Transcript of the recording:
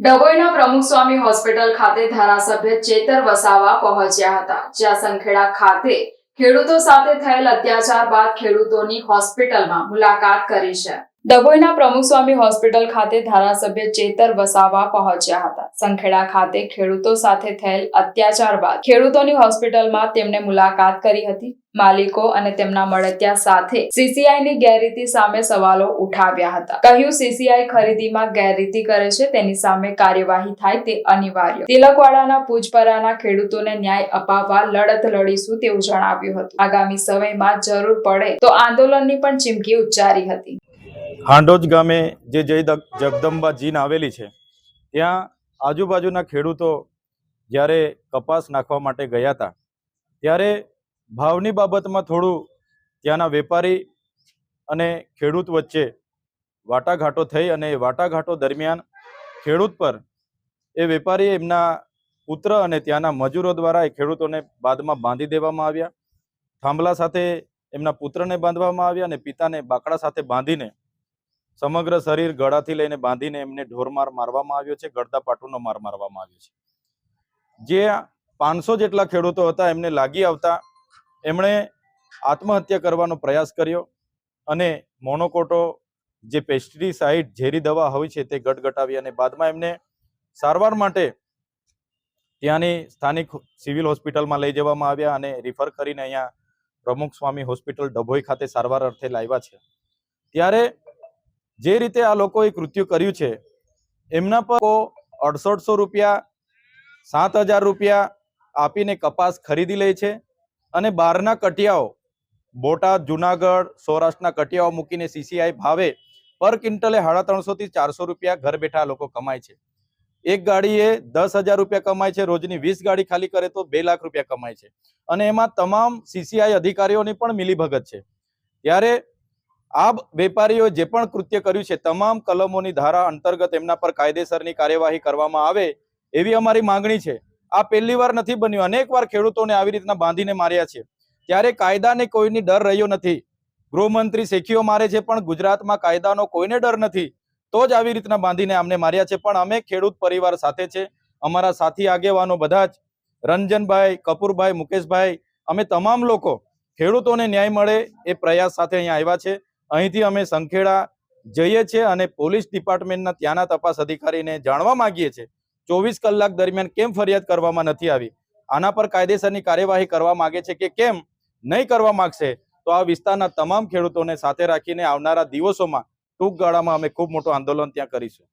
ડભોઈના પ્રમુખ સ્વામી હોસ્પિટલ ખાતે ધારાસભ્ય ચેતર વસાવા પહોંચ્યા હતા, જ્યાં સંખેડા ખાતે ખેડૂતો સાથે થયેલ અત્યાચાર બાદ ખેડૂતોની હોસ્પિટલમાં મુલાકાત કરી છે. ડભોઈના પ્રમુખ સ્વામી હોસ્પિટલ ખાતે ધારાસભ્ય ચેતર વસાવા પહોંચ્યા હતા. સંખેડા ખાતે ખેડૂતો સાથે થયેલ અત્યાચાર બાદ ખેડૂતોની હોસ્પિટલમાં તેમણે મુલાકાત કરી હતી. માલિકો અને તેમના મળતિયા સાથે સીસીઆઈ ની ગેરરીતિ સામે સવાલો ઉઠાવ્યા હતા. કહ્યું, સીસીઆઈ ખરીદીમાં ગેરરીતિ કરે છે, તેની સામે કાર્યવાહી થાય તે અનિવાર્ય. તિલકવાડાના પૂજપરાના ખેડૂતોને ન્યાય અપાવવા લડત લડીશું તેવું જણાવ્યું હતું. આગામી સમયમાં જરૂર પડે તો આંદોલનની પણ ચીમકી ઉચ્ચારી હતી. હાંડોજ ગામે જે જય જગદંબા જીન આવેલી છે, ત્યાં આજુબાજુના ખેડૂતો જ્યારે કપાસ નાખવા માટે ગયા હતા, ત્યારે ભાવની બાબતમાં થોડું ત્યાંના વેપારી અને ખેડૂત વચ્ચે વાટાઘાટો થઈ અને વાટાઘાટો દરમિયાન ખેડૂત પર એ વેપારીએ એમના પુત્ર અને ત્યાંના મજૂરો દ્વારા એ ખેડૂતોને બાદમાં બાંધી દેવામાં આવ્યા, થાંભલા સાથે એમના પુત્રને બાંધવામાં આવ્યા અને પિતાને બાકડા સાથે બાંધીને સમગ્ર શરીર ગળાથી લઈને બાંધીને એમને ઢોરમાર મારવામાં આવ્યો છે, ગળતા પાટુનો માર મારવામાં આવ્યો છે. જે પાંચસો જેટલા ખેડૂતો હતા એમને લાગી આવતા, એમણે આત્મહત્યા કરવાનો પ્રયાસ કર્યો અને મોનોકોટો જે પેસ્ટિસાઇડ ઝેરી દવા હોય છે તે ગટગટાવી અને બાદમાં એમને સારવાર માટે ત્યાંની સ્થાનિક સિવિલ હોસ્પિટલમાં લઈ જવામાં આવ્યા અને રિફર કરીને અહીંયા પ્રમુખ સ્વામી હોસ્પિટલ ડભોઈ ખાતે સારવાર અર્થે લાવ્યા છે. ત્યારે જે રીતે આ લોકોએ કૃત્યુ કર્યું છે, એમના પર અડસઠસો રૂપિયા, સાત હજાર રૂપિયા આપીને કપાસ ખરીદી લે છે અને બહારના કટિયાઓ, બોટાદ, જુનાગઢ, સૌરાષ્ટ્રના કટિયાઓ મૂકીને સીસીઆઈ ભાવે, પર ક્વિન્ટલે સાડા ત્રણસોથી ચારસો રૂપિયા ઘર બેઠા લોકો કમાય છે. એક ગાડીએ દસ હજાર રૂપિયા કમાય છે, રોજની વીસ ગાડી ખાલી કરે તો બે લાખ રૂપિયા કમાય છે. અને એમાં તમામ સીસીઆઈ અધિકારીઓની પણ મિલીભગત છે. ત્યારે આ વેપારીઓ જે પણ કૃત્ય કર્યું છે, તમામ કલમોની ધારા અંતર્ગત એમના પર કાયદેસરની કાર્યવાહી કરવામાં આવે એવી અમારી માંગણી છે. આ પહેલી વાર નથી બન્યું. અનેક વાર ખેડૂતોને આવી રીતના બાંધીને માર્યા છે. ત્યારે કાયદાને કોઈની ડર રહ્યો નથી. ગૃહમંત્રી શેખીઓ મારે છે, પણ ગુજરાતમાં કાયદાનો કોઈને ડર નથી. તો જ આવી રીતના બાંધીને અમને માર્યા છે. પણ અમે ખેડૂત પરિવાર સાથે છે. અમારા સાથી આગેવાનો બધા જ. રંજનભાઈ, કપૂરભાઈ, મુકેશભાઈ, અમે તમામ લોકો ખેડૂતોને ન્યાય મળે એ પ્રયાસ સાથે અહીંયા આવ્યા છે. અહીંથી અમે સંખેડા જઈએ છીએ અને પોલીસ ડિપાર્ટમેન્ટના ત્યાંના તપાસ અધિકારીને જાણવા માંગીએ છીએ. ચોવીસ કલાક દરમિયાન કેમ ફરિયાદ કરવામાં નથી આવી? આના પર કાયદેસરની કાર્યવાહી કરવા માંગે છે કે કેમ નહીં કરવા માંગશે? તો આ વિસ્તારના તમામ ખેડૂતોને સાથે રાખીને આવનારા દિવસોમાં ટૂંક ગાળામાં અમે ખૂબ મોટું આંદોલન ત્યાં કરીશું.